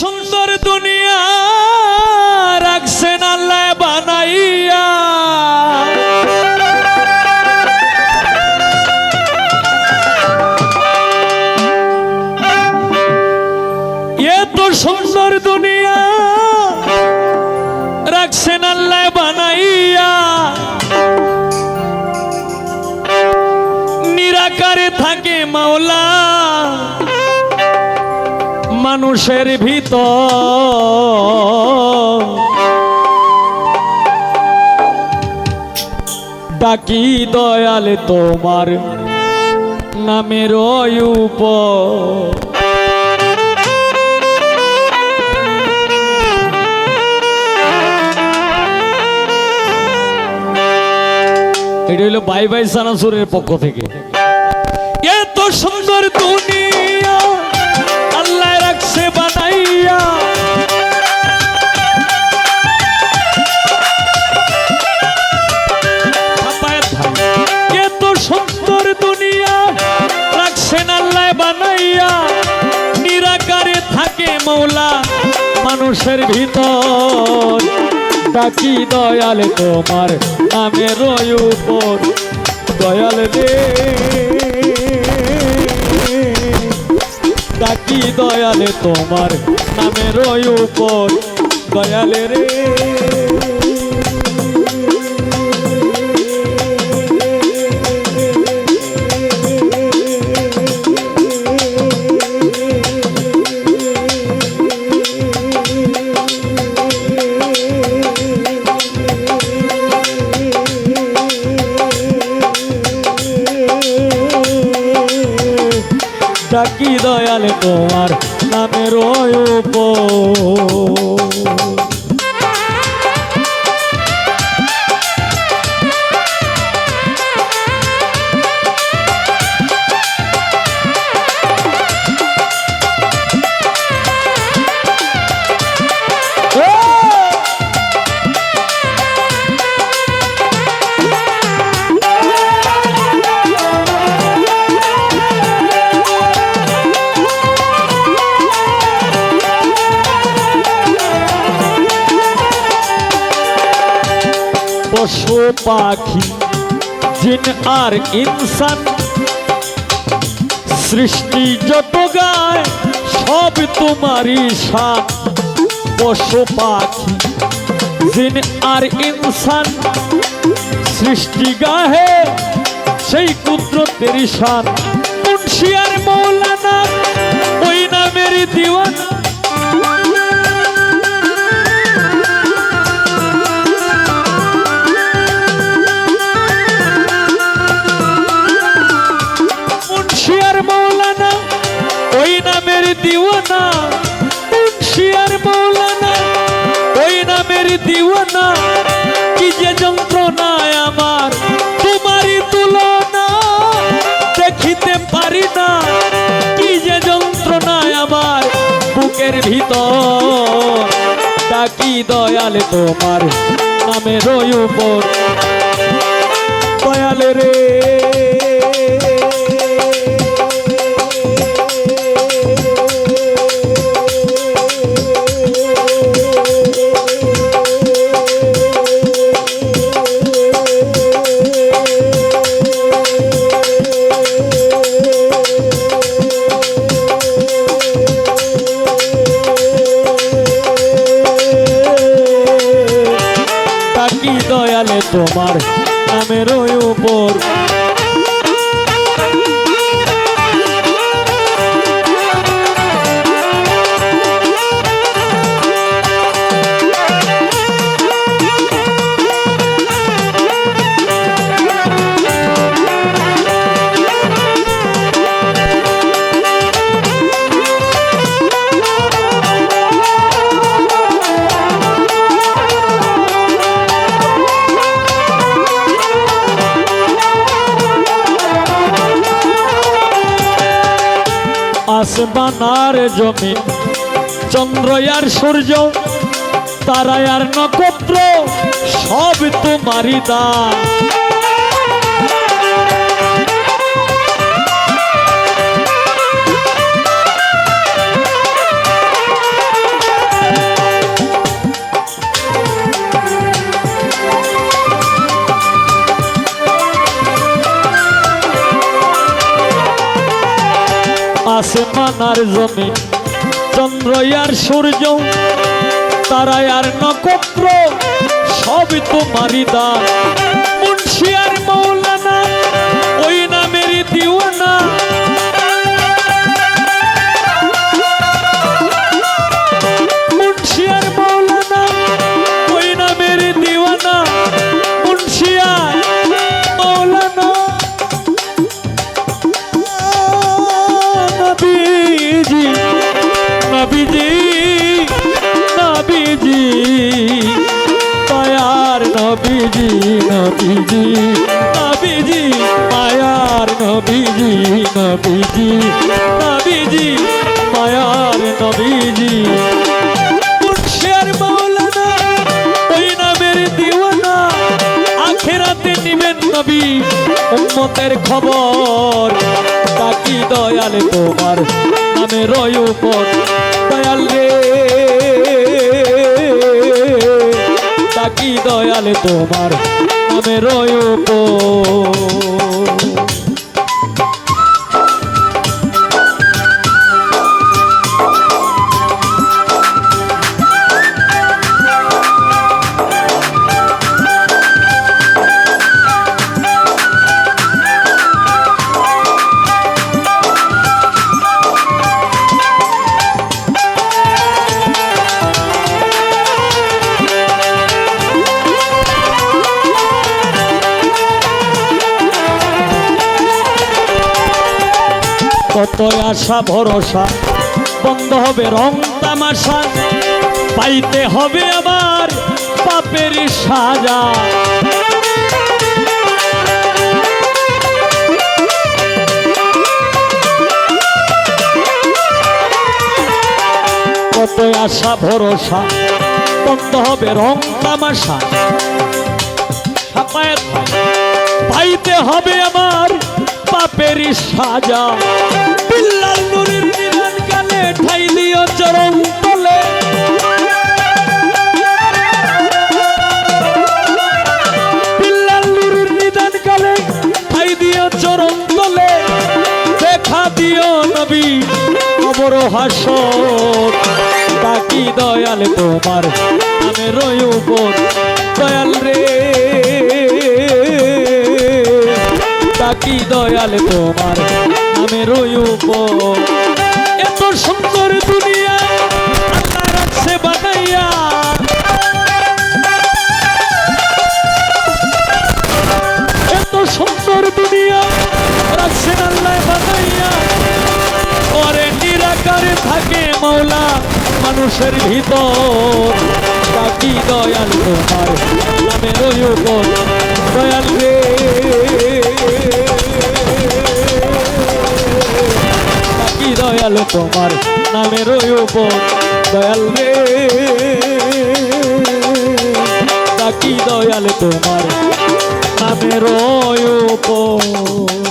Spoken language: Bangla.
সুন্দর দুনিয়া রাখছেন আল্লাহ বানাইয়া। এত সুন্দর দুনিয়া রাখছেন আল্লাহ বানাইয়া। নিরাকারে থাকে মাওলা। মানুষের ভিতর। ডাকি দয়াল তোমার নামের উপর এটা হলো বাই বাই সানাসুরের পক্ষ থেকে। এত সুন্দর দুনিয়া মানুষের ভিতর। ডাকি দয়াল তোমার নামের উপর। দয়াল রে। ডাকি দয়াল তোমার নামের উপর। দয়াল রে। ডাকি দয়াল তোমার নামের উপর। পাখি, জিন আর ইনসান। সৃষ্টি যত গায়, সব তোমারই শান। পশু পাখি, জিন আর ইনসান। সৃষ্টি গাহে সেই কুদরতের শান। মুন্সিয়ার মৌলানা, ওই নামের দিওয়ানা। দিওয়ানা কি যে যন্ত্রণায় আমার, তোমারই তুলনা, দেখিতে পারি না, কি যে যন্ত্রণায় আমার, বুকের ভিতর, ডাকি দয়াল তোমার নামের উপর দয়াল রে। দয়ালে তোমার নামের উপর আসমান জমি। চন্দ্র আর সূর্য তারা আর নক্ষত্র সব তোমারি দান আসমানার জমি। চন্দ্র আর সূর্য তারা আর নক্ষত্র সব তোমারই দান। মুন্সি আর মৌলানা, ওই নামের দিওয়ানা। নবীজি নবীজি, মায়ার নবীজি নবীজি নবীজি, মায়ার নবীজি। নবী, উম্মতের খবর। তাকি দয়াল তোমার নামে রয় উপর দয়াল রে বাকি দয়াল তোমার আমি উপর। কত আশা, ভরসা। বন্ধ হবে রং তামাশা, পাইতে হবে আবার পাপের সাজা। কত আশা, ভরসা, বন্ধ হবে রং তামাশা। পাইতে হবে আমার পাপের সাজা। নিরান কালে ঠাই দিও চরম তলে। বিল্লাল নুরির নিদান কালে ঠাই দিও চরম তলে। দেখা দিও নবী কবর হাসর। বাকি দয়াল তোমার নামে রয় উপর। দয়াল রে। বাকি দয়াল তোমার নামে রয় এত সুন্দর দুনিয়া এত সুন্দর দুনিয়া রাখছেন নিরাকারে থাকে মৌলা মানুষের ভিতর। বাকি দয়াল তোমার নামে রয়ুগর দয়াল রে। দয়াল তোমার নামে উপর। দয়াল রে। ডাকি দয়াল তোমার নামে উপর?